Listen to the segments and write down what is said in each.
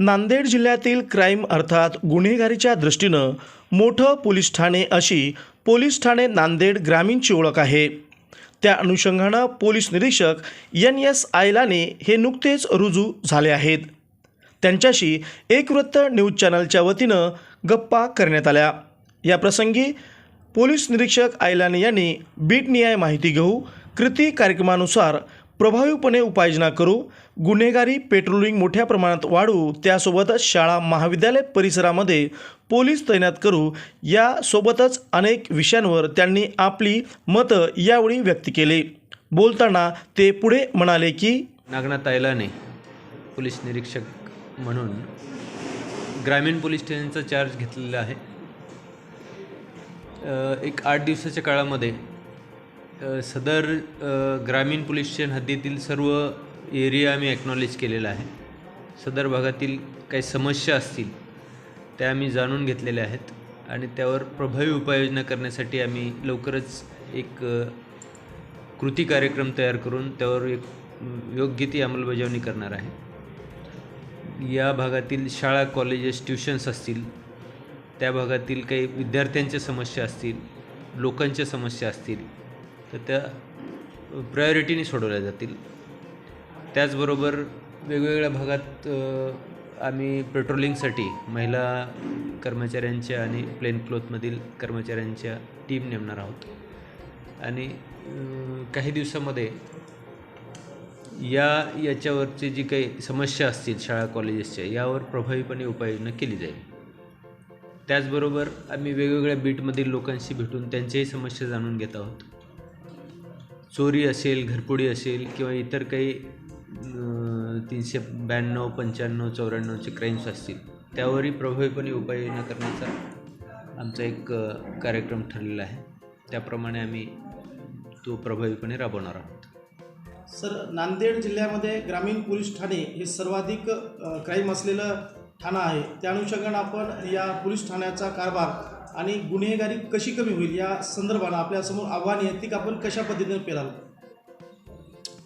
नांदेड जिल्ह्यातील क्राईम अर्थात गुन्हेगारीच्या दृष्टीनं मोठं पोलीस ठाणे अशी पोलीस ठाणे नांदेड ग्रामीणची ओळख आहे. त्या अनुषंगानं पोलीस निरीक्षक एन एस आयलाने हे नुकतेच रुजू झाले आहेत. त्यांच्याशी एक वृत्त न्यूज चॅनलच्या वतीनं गप्पा करण्यात आल्या. या प्रसंगी पोलीस निरीक्षक आयलाने यांनी बीटनिहाय माहिती घेऊ कृती कार्यक्रमानुसार प्रभावीपणे उपाययोजना करू गुन्हेगारी पेट्रोलिंग मोठ्या प्रमाणात वाढवू त्यासोबतच शाळा महाविद्यालय परिसरामध्ये पोलीस तैनात करू यासोबतच अनेक विषयांवर त्यांनी आपली मतं यावेळी व्यक्त केली. बोलताना ते पुढे म्हणाले की नागनाथ तायलाने पोलीस निरीक्षक म्हणून ग्रामीण पोलीस स्टेशनचा चार्ज घेतलेला आहे. एक आठ दिवसाच्या काळामध्ये सदर ग्रामीण पोलीस स्टेशन हद्दीतील सर्व एरिया आम्ही ॲक्नॉलेज केलेला आहे. सदर भागातील काही समस्या असतील त्या आम्ही जाणून घेतलेल्या आहेत आणि त्यावर प्रभावी उपाययोजना करण्यासाठी आम्ही लवकरच एक कृती कार्यक्रम तयार करून त्यावर एक योग्य ती अंमलबजावणी करणार आहे. या भागातील शाळा कॉलेजेस ट्युशन्स असतील त्या भागातील काही विद्यार्थ्यांच्या समस्या असतील लोकांच्या समस्या असतील तर त्या प्रायोरिटीने सोडवल्या जातील. त्याचबरोबर वेगवेगळ्या भागात आम्ही पेट्रोलिंगसाठी महिला कर्मचाऱ्यांच्या आणि प्लेन क्लोथमधील कर्मचाऱ्यांच्या टीम नेमणार आहोत. आणि काही दिवसामध्ये या याच्यावरची जी काही समस्या असतील शाळा कॉलेजेसच्या यावर प्रभावीपणे उपाययोजना केली जाईल. त्याचबरोबर आम्ही वेगवेगळ्या बीटमधील लोकांशी भेटून त्यांच्याही समस्या जाणून घेत आहोत. चोरी असेल घरपुडी असेल किंवा इतर काही तीनशे ब्याण्णव पंच्याण्णव चौऱ्याण्णवचे क्राईम्स असतील त्यावरही प्रभावीपणे उपाययोजना करण्याचा आमचा एक कार्यक्रम ठरलेला आहे. त्याप्रमाणे आम्ही तो प्रभावीपणे राबवणार आहोत. सर नांदेड जिल्ह्यामध्ये ग्रामीण पोलीस ठाणे हे सर्वाधिक क्राईम असलेलं ठाणं आहे. त्या अनुषंगानं आपण या पोलीस ठाण्याचा कारभार आणि गुन्हेगारी कशी कमी होईल या संदर्भानं आपल्यासमोर आव्हान आहेत ती आपण कशा पद्धतीने पेलावं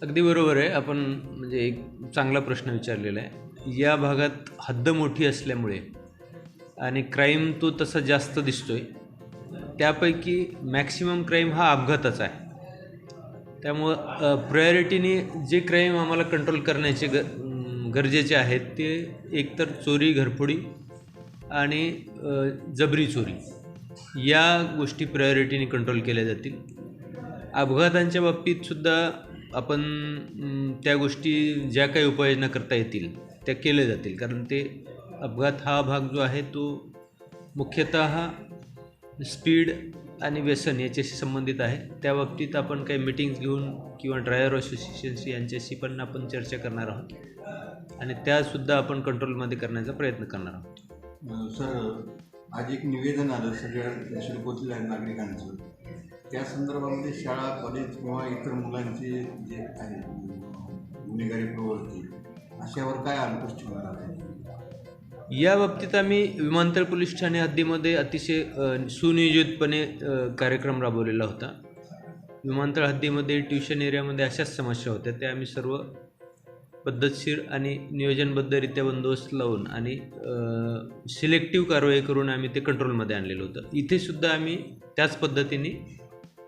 अगदी बरोबर आहे. आपण म्हणजे एक चांगला प्रश्न विचारलेला आहे. या भागात हद्द मोठी असल्यामुळे आणि क्राईम तो तसा जास्त दिसतोय. त्यापैकी मॅक्सिमम क्राईम हा अपघाताचा आहे. त्यामुळं प्रायोरिटीने जे क्राईम आम्हाला कंट्रोल करण्याचे ग गरजेचे आहेत ते एकतर चोरी घरफोडी आणि जबरी चोरी. या गोष्टी प्रायोरिटीने कंट्रोल केल्या जातील. अपघातांच्या बाबतीतसुद्धा आपण त्या गोष्टी ज्या काही उपाययोजना करता येतील त्या केल्या जातील. कारण ते अपघात हा भाग जो आहे तो मुख्यतः स्पीड आणि व्यसन याच्याशी संबंधित आहे. त्या बाबतीत आपण काही मिटिंग्स घेऊन किंवा ड्रायव्हर असोसिएशनशी यांच्याशी पण आपण चर्चा करणार आहोत. आणि त्यासुद्धा आपण कंट्रोलमध्ये करण्याचा प्रयत्न करणार आहोत. सर आज एक निवेदन आलं सगळ्या शिरकोतील नागरिकांचं. त्या संदर्भामध्ये शाळा कॉलेज किंवा इतर मुलांचे जे आहे गुन्हेगारी प्रवृत्ती अशावर काय अंकुश ठेवणार आहे या बाबतीत आम्ही विमानतळ पोलीस ठाणे हद्दीमध्ये अतिशय सुनियोजितपणे कार्यक्रम राबवलेला होता. विमानतळ हद्दीमध्ये ट्युशन एरियामध्ये अशाच समस्या होत्या. त्या आम्ही सर्व पद्धतशीर आणि नियोजनबद्धरित्या बंदोबस्त लावून आणि सिलेक्टिव्ह कारवाई करून आम्ही ते कंट्रोलमध्ये आणलेलं होतं. इथेसुद्धा आम्ही त्याच पद्धतीने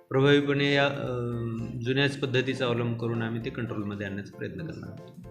प्रभावीपणे या जुन्याच पद्धतीचा अवलंब करून आम्ही ते कंट्रोलमध्ये आणण्याचा प्रयत्न करणार आहोत.